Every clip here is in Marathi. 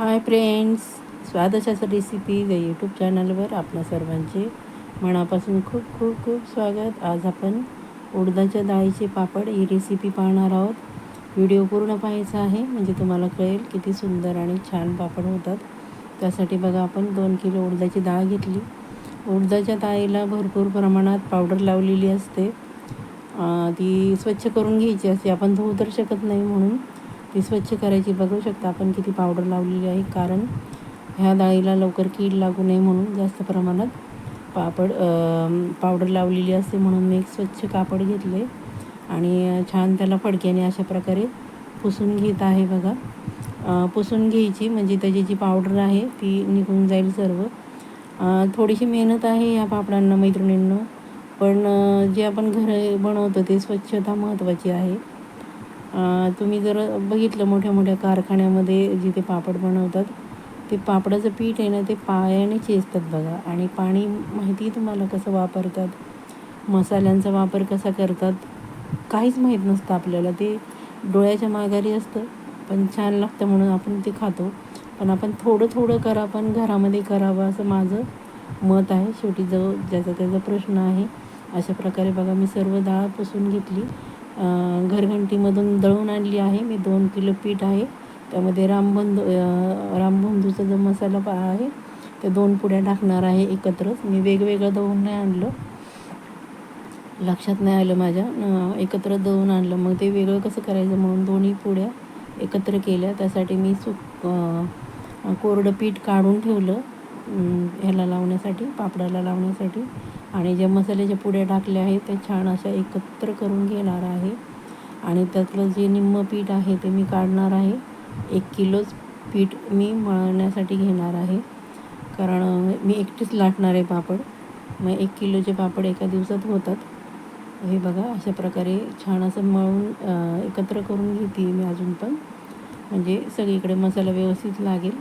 हाय फ्रेंड्स स्वादशास्त्र रेसिपी या यूट्यूब चॅनलवर आपल्या सर्वांचे मनापासून खूप खूप खूप स्वागत. आज आपण उडदाच्या डाळीचे पापड ही रेसिपी पाहणार आहोत. व्हिडिओ पूर्ण पाहायचा आहे म्हणजे तुम्हाला कळेल किती सुंदर आणि छान पापड होतात. त्यासाठी बघा आपण दोन किलो उडदाची डाळ घेतली. उडदाच्या डाळीला भरपूर प्रमाणात पावडर लावलेली असते. ती स्वच्छ करून घ्यायची असते. आपण धुवू तर शकत नाही म्हणून. ती स्वच्छ करायची बघू शकता. आपण किती पावडर लावलेली आहे. कारण ह्या डाळीला लवकर कीड लागू नये म्हणून जास्त प्रमाणात पापड पावडर लावलेली असते म्हणून मी एक स्वच्छ कापड घेतले आणि छान त्याला फडक्याने अशा प्रकारे पुसून घेत आहे बघा. पुसून घ्यायची म्हणजे त्याची जी पावडर आहे ती निघून जाईल सर्व. थोडीशी मेहनत आहे या पापडांना मैत्रिणींना. पण जे आपण घर बनवतो ते स्वच्छता महत्त्वाची आहे. तुम्ही जर बघितलं मोठ्या मोठ्या कारखान्यामध्ये जिथे पापड बनवतात ते पापडाचं पीठ आहे ना ते पायाने चेचतात बघा. आणि पाणी माहिती आहे तुम्हाला कसं वापरतात? मसाल्यांचा वापर कसा करतात? काहीच माहीत नसतं आपल्याला. ते डोळ्याच्या माघारी असतं पण छान लागतं म्हणून आपण ते खातो. पण आपण थोडं थोडं करा पण घरामध्ये करावं असं माझं मत आहे. शेवटी जो ज्याचा त्याचा प्रश्न आहे अशा प्रकारे बघा मी सर्व डाळ पुसून घेतली. घरघंटीमधून दळून आणली आहे. मी दोन किलो पीठ आहे. त्यामध्ये रामबंधू रामबंधूचा जो मसाला पा आहे ते दोन पुड्या टाकणार आहे एकत्रच. मी वेगवेगळं दळून नाही आणलं. लक्षात नाही आलं माझ्या. एकत्र दळून आणलं. मग ते वेगळं कसं करायचं म्हणून दोन्ही पुड्या एकत्र केल्या. त्यासाठी मी सुक कोरडं पीठ काढून ठेवलं. ह्याला लावण्यासाठी पापडाला लावण्यासाठी. आणि ज्या मसाल्याच्या पुड्या टाकल्या आहेत ते छान अशा एकत्र करून घेणार आहे. आणि त्यातलं जे निम्म पीठ आहे ते मी काढणार आहे. एक किलोच पीठ मी मळण्यासाठी घेणार आहे. कारण मी एकटीच लाटणार आहे पापड. मग एक किलोचे पापड एका दिवसात होतात. हे बघा अशा प्रकारे छान असं मळून एकत्र करून घेते मी अजून पण. म्हणजे सगळीकडे मसाला व्यवस्थित लागेल.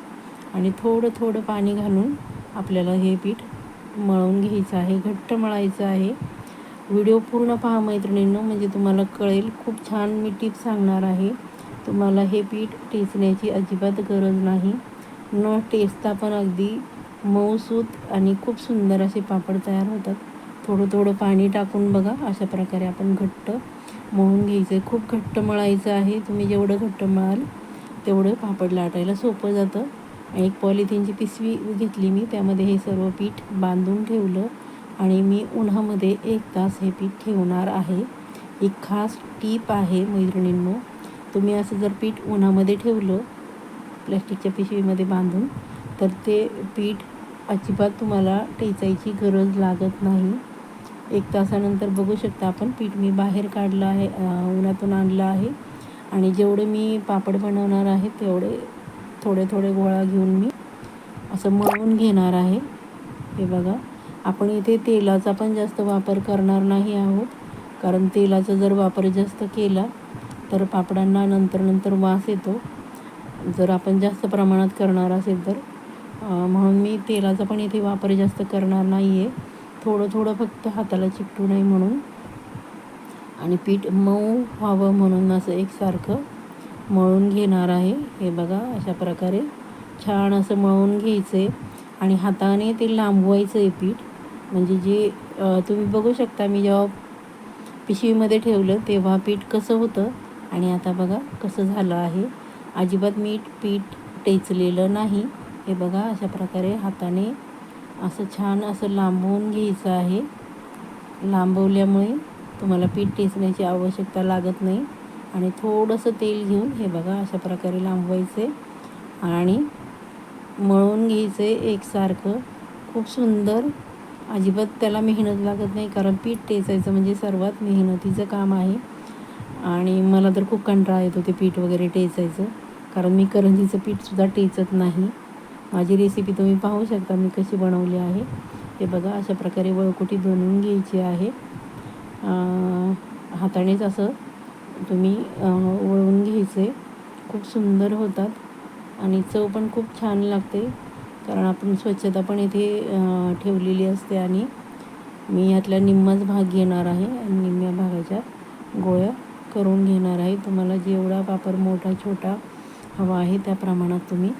आणि थोडं थोडं पाणी घालून आपल्याला हे पीठ मळून घ्यायचं आहे घट्ट मळायचं आहे. व्हिडिओ पूर्ण पहा मैत्रिणींनो म्हणजे तुम्हाला कळेल खूप छान मी टिप सांगणार आहे. तुम्हाला हे पीठ टेचण्याची अजिबात गरज नाही. न टेचता पण अगदी मऊसूत आणि खूप सुंदर असे पापड तयार होतात. थोडं थोडं पाणी टाकून बघा अशा प्रकारे आपण घट्ट मळून घ्यायचं आहे खूप घट्ट मळायचं आहे तुम्ही जेवढं घट्ट मळाल तेवढं पापड लाटायला सोपं जातं. एक पॉलिथिनची पिशवी घेतली मी. त्यामध्ये हे सर्व पीठ बांधून ठेवलं आणि मी उन्हामध्ये एक तास हे पीठ ठेवणार आहे. एक खास टीप आहे मैत्रिणींनो तुम्ही असं जर पीठ उन्हामध्ये ठेवलं प्लॅस्टिकच्या पिशवीमध्ये बांधून तर ते पीठ अजिबात तुम्हाला टेचायची गरज लागत नाही. एक तासानंतर बघू शकता आपण पीठ मी बाहेर काढलं आहे उन्हातून आणलं आहे. आणि जेवढे मी पापड बनवणार आहे तेवढे थोडे थोडे गोळा घेऊन मी असं मळून घेणार आहे. हे बघा आपण इथे तेलाचा पण जास्त वापर करणार नाही आहोत. कारण तेलाचा जर वापर जास्त केला तर पापडांना नंतर नंतर वास येतो. जर आपण जास्त प्रमाणात करणार असेल तर. म्हणून मी तेलाचा पण इथे वापर जास्त करणार नाही आहे थोडं थोडं फक्त हाताला चिकटू नये म्हणून. आणि पीठ मऊ व्हावं म्हणून असं एकसारखं. मळून घेणार आहे. हे बघा अशा प्रकारे छान असं मळून घ्यायचं आहे आणि हाताने ते लांबवायचं आहे पीठ. म्हणजे जे तुम्ही बघू शकता मी जेव्हा पिशवीमध्ये ठेवलं तेव्हा पीठ कसं होतं. आणि आता बघा कसं झालं आहे. अजिबात मीठ पीठ टेचलेलं नाही. हे बघा अशा प्रकारे हाताने असं छान असं लांबवून घ्यायचं आहे. लांबवल्यामुळे तुम्हाला पीठ टेचण्याची आवश्यकता लागत नाही. आणि थोडंसं तेल घेऊन हे बघा अशा प्रकारे लांबवायचे आणि मळून घ्यायचे एकसारखं. खूप सुंदर. अजिबात त्याला मेहनत लागत नाही कारण पीठ टेचायचं म्हणजे सर्वात मेहनतीचं काम आहे. आणि मला तर खूप कंटाळा येतो ते पीठ वगैरे टेचायचं कारण मी करंजीचं पीठसुद्धा टेचत नाही. माझी रेसिपी तुम्ही पाहू शकता मी कशी बनवली आहे. ते बघा अशा प्रकारे वळकुटी बनवून घ्यायची आहे. हातानेच असं तुम्ही वळवून घ्यायचे. खूप सुंदर होतात आणि चव पण खूप छान लागते. कारण आपण स्वच्छता पण इथे ठेवलेली असते आणि मी यातला निम्माच भाग घेणार आहे. आणि निम्म्या भागाच्या गोळ्या करून घेणार आहे. तुम्हाला जेवढा पापड मोठा छोटा हवा आहे त्या प्रमाणात तुम्ही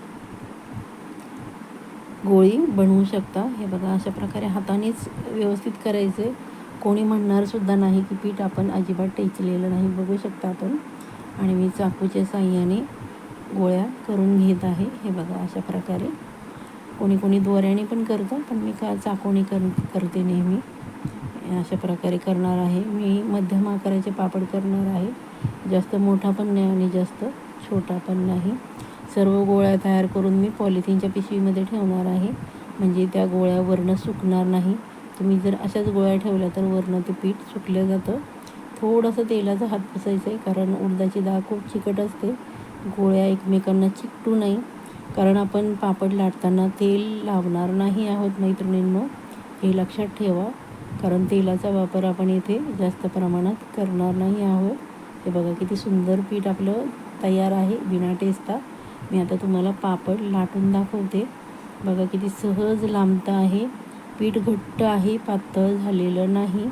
गोळी बनवू शकता. हे बघा अशा प्रकारे हातानेच व्यवस्थित करायचं. आहे कोणी म्हणणार सुद्धा नाही की पीठ आपण अजिबात टेचलेलं नाही. बघू शकता आपण. आणि मी चाकूच्या साह्याने गोळ्या करून घेत आहे. हे बघा अशा प्रकारे. कोणी कोणी दोऱ्याने पण करतं पण मी का चाकूने कर करते नेहमी. अशा प्रकारे करणार आहे. मी मध्यम आकाराचे पापड करणार आहे. जास्त मोठा पण नाही आणि जास्त छोटा पण नाही. सर्व गोळ्या तयार करून मी पॉलिथिनच्या पिशवीमध्ये ठेवणार आहे. म्हणजे त्या गोळ्यावरनं सुकणार नाही. तुम्ही जर अशाच गोळ्या ठेवल्या तर वरनं ते पीठ सुकलं जातं. थोडंसं तेलाचा हात पुसायचं आहे कारण उडदाची डाळ खूप चिकट असते. गोळ्या एकमेकांना चिकटू नाही कारण आपण पापड लाटताना तेल लावणार नाही आहोत मैत्रिणींनो. हे लक्षात ठेवा कारण तेलाचा वापर आपण इथे जास्त प्रमाणात करणार नाही आहोत. हे बघा किती सुंदर पीठ आपलं तयार आहे बिना टेस्टा मी आता तुम्हाला पापड लाटून दाखवते. बघा किती सहज लांबतं आहे. पीठ घट्ट आहे पातळ झालेलं नाही.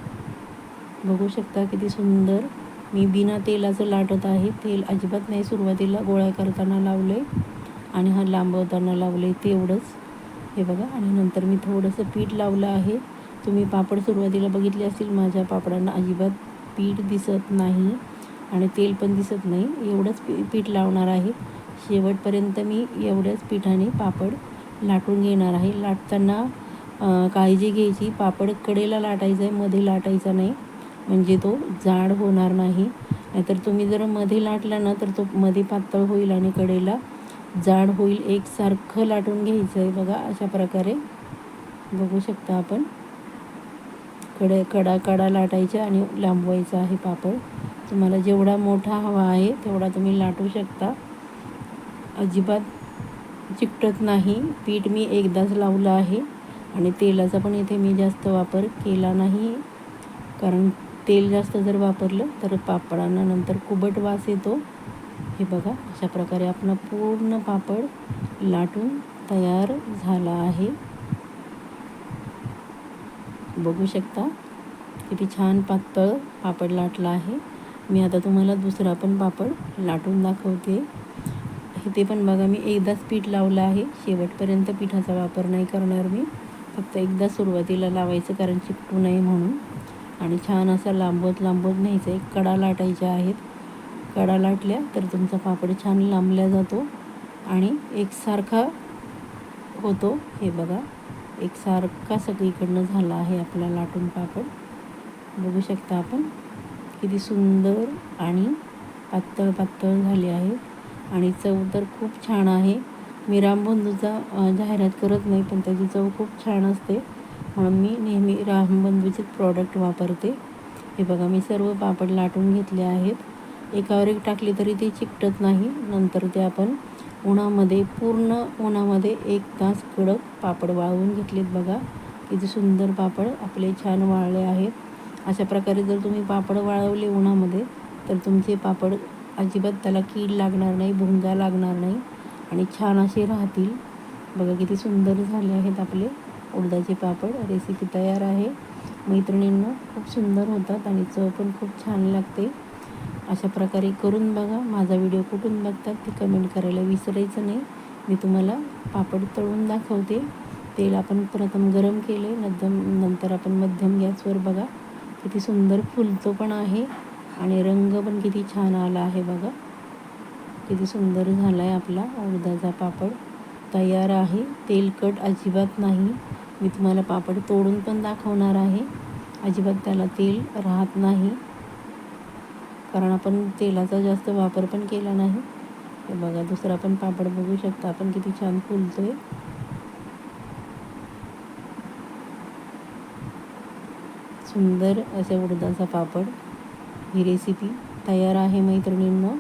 बघू शकता किती सुंदर. मी बिना तेलाचं लाटत आहे. तेल अजिबात नाही सुरुवातीला गोळ्या करताना लावलं आहे आणि हा लांबवताना लावलं आहे तेवढंच. हे बघा आणि नंतर मी थोडंसं पीठ लावलं आहे. तुम्ही पापड सुरुवातीला बघितले असतील माझ्या पापडांना अजिबात पीठ दिसत नाही आणि तेल पण दिसत नाही. एवढंच पी पीठ लावणार आहे. शेवटपर्यंत मी एवढ्याच पिठाने पापड लाटून घेणार आहे. लाटताना काळजी घ्यायची. पापड कडेला लाटायचं आहे मध्ये लाटायचा नाही. म्हणजे तो जाड होणार नाही. नाहीतर तुम्ही जर मध्ये लाटला ना तर तो मध्ये पातळ होईल आणि कडेला जाड होईल. एकसारखं लाटून घ्यायचं आहे बघा अशा प्रकारे. बघू शकता आपण. कडे कडा कडा लाटायचा आणि लांबवायचा आहे पापड. तुम्हाला जेवढा मोठा हवा आहे तेवढा तुम्ही लाटू शकता. अजिबात चिकटत नाही. पीठ मी एकदाच लावलं आहे. आणि तेलाचा पण इथे मी जास्त वापर केला नाही. कारण तेल जास्त जर वापरलं तर पापडांना नंतर कुबट वास येतो. हे बघा अशा प्रकारे आपला पूर्ण पापड लाटून तयार झाला आहे. बघू शकता किती छान पातळ पापड लाटला आहे. मी आता तुम्हाला दुसरा पण पापड लाटून दाखवते. हे ते पण बघा मी एकदाच पीठ लावलं आहे. शेवटपर्यंत पिठाचा वापर नाही करणार मी. फक्त एकदा सुरुवातीला लावायचं कारण चिकटू नये म्हणून. आणि छान असं लांबवत लांबवत न्यायचं. आहे कडा लाटायच्या आहेत. कडा लाटल्या तर तुमचा पापड छान लांबल्या जातो. आणि एकसारखा होतो. हे बघा. एकसारखा सगळीकडनं झाला आहे आपला लाटून पापड. बघू शकता आपण. किती सुंदर आणि पातळ पातळ झाले आहे आणि चव तर खूप छान आहे. मी रामबंधूचा जाहिरात करत नाही पण त्याची चव खूप छान असते. म्हणून मी नेहमी रामबंधूचेच प्रॉडक्ट वापरते. हे बघा मी सर्व पापड लाटून घेतले आहेत. एकावर एक टाकले तरी ते चिकटत नाही. नंतर ते आपण उन्हामध्ये पूर्ण उन्हामध्ये एक तास कडक पापड वाळवून घेतलेत बघा. किती सुंदर पापड आपले छान वाळले आहेत. अशा प्रकारे जर तुम्ही पापड वाळवले उन्हामध्ये तर तुमचे पापड अजिबात त्याला कीड लागणार नाही भुंगा लागणार नाही. आणि छान असे राहतील. बघा किती सुंदर झाले आहेत आपले उडदाचे पापड. रेसिपी तयार आहे. मैत्रिणींना खूप सुंदर होतात आणि चव पण खूप छान लागते. अशा प्रकारे करून बघा. माझा व्हिडिओ कुठून बघतात ते कमेंट करायला विसरायचं नाही. मी तुम्हाला पापड तळून दाखवते. तेल आपण प्रथम गरम केले नंतर नंतर आपण मध्यम गॅसवर बघा. किती सुंदर फुलतो पण आहे. आणि रंग पण किती छान आला आहे बघा. किती सुंदर झाला आहे आपला उडदाचा पापड. तयार आहे. तेलकट अजिबात नाही. मी तुम्हाला पापड तोडून पण दाखवणार आहे. अजिबात त्याला तेल राहत नाही. कारण आपण तेलाचा जास्त वापर पण केला नाही. हे बघा दुसरा पण पापड बघू शकता आपण किती छान फुलतो आहे सुंदर असे उडदाचा पापड. ही रेसिपी तयार आहे मैत्रिणींना.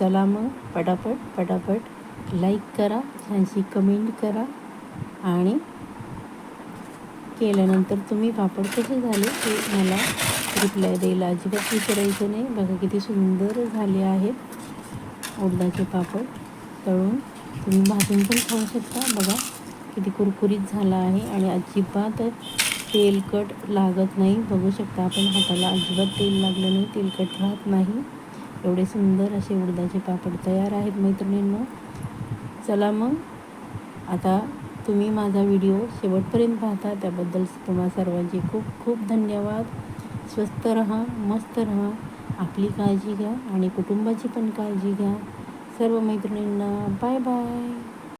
चला मग पटापट पटापट लाईक करा छानशी कमेंट करा आणि केल्यानंतर तुम्ही पापड कसे झाले ते मला रिप्लाय द्यायला अजिबात विचारायचं नाही. बघा किती सुंदर झाले आहेत. उडदाचे पापड तळून तुम्ही भाजून पण खाऊ शकता. बघा किती कुरकुरीत झाला आहे आणि अजिबात तेलकट लागत नाही. बघू शकता आपण हाताला अजिबात तेल लागलं नाही तेलकट राहत नाही. एवढे सुंदर असे उडदाचे पापड तयार आहेत मैत्रिणींनो. चला मग आता तुम्ही माझा व्हिडिओ शेवटपर्यंत पाहता. त्याबद्दल तुम्हा सर्वांचे खूप खूप धन्यवाद. स्वस्त रहा मस्त रहा आपली काळजी घ्या आणि कुटुंबाची पण काळजी घ्या. सर्व मैत्रिणींना बाय बाय.